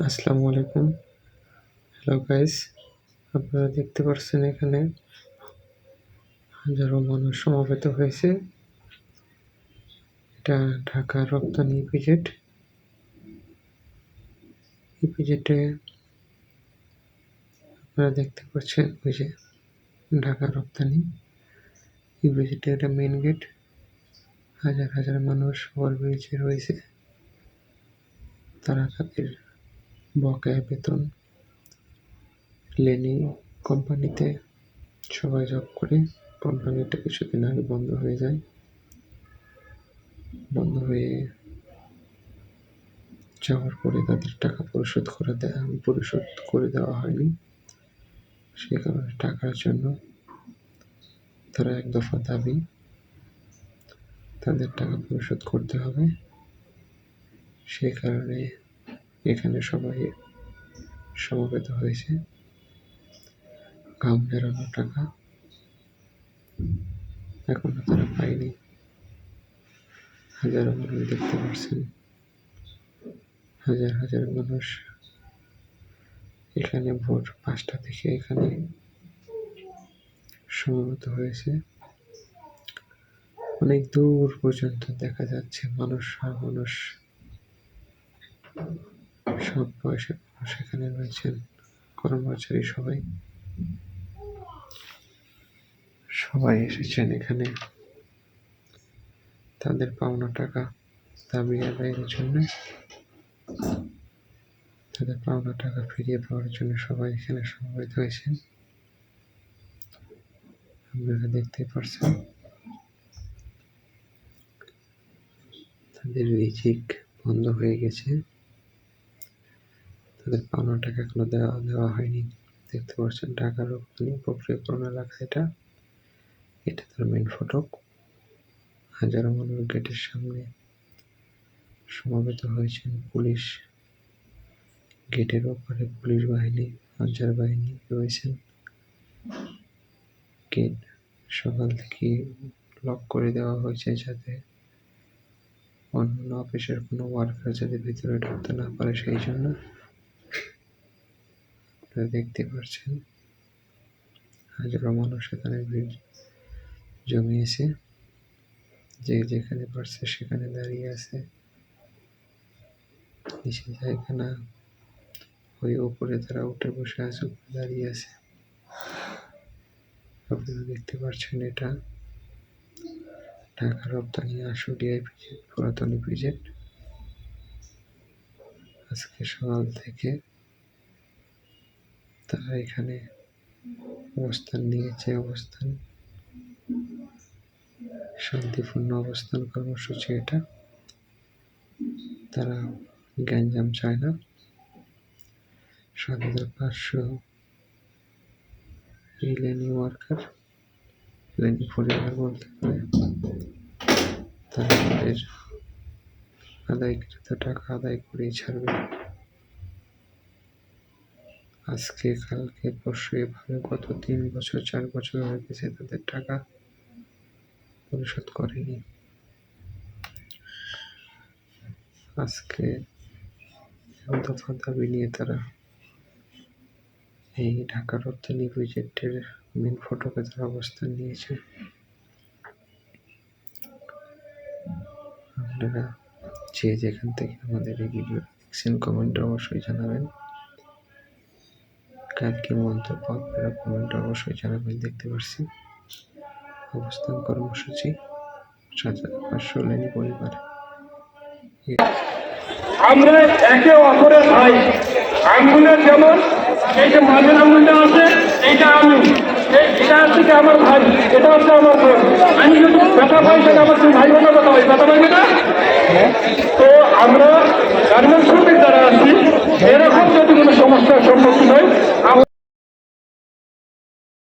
আসসালামু আলাইকুম। Hello guys আপনারা দেখতে পাচ্ছেন এখানে হাজারো মানুষ সমাবেত হয়েছে। এটা ঢাকা রপ্তানি ইপিজেড। ইপিজেডে আপনারা দেখতে পাচ্ছেন ওই যে ঢাকা রপ্তানি। ইপিজেডে এটা মেন গেট হাজার হাজার মানুষ ওভারব্রিজে রয়েছে। তারা তাদের বকেয়া বেতন লেনি কোম্পানিতে সবাই জব করে। কোম্পানিটা কিছুদিন আগে বন্ধ হয়ে যায়। বন্ধ হয়ে যাওয়ার পরে তাদের টাকা পরিশোধ করে দেয় পরিশোধ করে দেওয়া হয়নি। সে কারণে টাকার জন্য তারা এক দফা দাবি, তাদের টাকা পরিশোধ করতে হবে। সেই কারণে এখানে সবাই সমবেত হয়েছে। ঘাম বেরোনো টাকা এখনও তারা পায়নি। হাজারো মানুষ দেখতে পাচ্ছেন হাজার হাজার মানুষ এখানে ভোর পাঁচটা থেকে এখানে সমবেত হয়েছে। অনেক দূর পর্যন্ত দেখা যাচ্ছে মানুষ মানুষ। সব বয়সের মানুষ এখানে রয়েছেন, কর্মচারী সবাই। সবাই এসেছেন এখানে। তাদের পাওনা টাকা দাবি আদায়ের জন্য। তাদের পাওনা টাকা ফিরিয়ে পাওয়ার জন্য সবাই এখানে সমবেত হয়েছেন। আপনারা দেখতে পারছেন। তাদের রিজিক বন্ধ হয়ে গেছে। তাদের পাওনা টাকা এখনও দেওয়া দেওয়া হয়নি। দেখতে পাচ্ছেন, ঢাকার রপ্তানি প্রক্রিয়াকরণ এলাকা এটা? এটা তার মেন ফটক। হাজারো মানুষ গেটের সামনে সমাবেত হয়েছেন পুলিশ। গেটের ওপারে পুলিশ বাহিনী আনসার বাহিনী রয়েছেন। গেট সকাল থেকে লক করে দেওয়া হয়েছে যাতে অন্য অফিসের কোনো ওয়ার্কার যাতে ভিতরে ঢুকতে না পারে সেই জন্য। আপনারা দেখতে পাচ্ছেন হাজারো মানুষ এখানে ভিড় জমিয়েছে। যে যেখানে পারছে সেখানে দাঁড়িয়ে আছে। নিচে জায়গা ওই ওপরে তারা উঠে বসে আছে, উপরে দাঁড়িয়ে আছে। আপনারা দেখতে পাচ্ছেন এটা। ঢাকা রপ্তানি আশুলিয়া পিজেড পুরাতন পিজেড আজকে সকাল থেকে তারা এখানে। অবস্থান নিয়েছে, অবস্থান। শান্তিপূর্ণ অবস্থান কর্মসূচি এটা। তারা গ্যাঞ্জাম চায় না। সাত হাজার পাঁচশো এই লেনি ওয়ার্কার লেনি পরিবার বলতে পারে। তারা তাদের আদায়কৃত টাকা আদায় করেই ছাড়বে। আজকে, কালকে, পরশু এভাবে গত তিন বছর, চার বছর হয়ে গেছে তাদের টাকা পরিশোধ করেনি। আজকে দফা দাবি নিয়ে তারা এই ঢাকা রপ্তানি প্রজেক্টের মেন ফটকে তারা অবস্থান নিয়েছে। আপনারা যে যেখান থেকে আমাদের এই ভিডিও দেখছেন কমেন্টে অবশ্যই জানাবেন। কার কি মন্তব্য, আপনারা কমেন্টে অবশ্যই জানাবেন, দেখতে পাচ্ছি অবস্থান, কর্মসূচি লেনি পরিবার। আমরা একে অপরের ভাই। আঙ্গুলের যেমন, এই যে মাঝের আছে, এইটা আমি। এটা হচ্ছে আমার ভাই, এটা হচ্ছে আমার আমি যদি ব্যথা পাই সেটা আমার ভাই বোনের কথা হয় ব্যথা পাই না তো আমরা গার্মেন্টস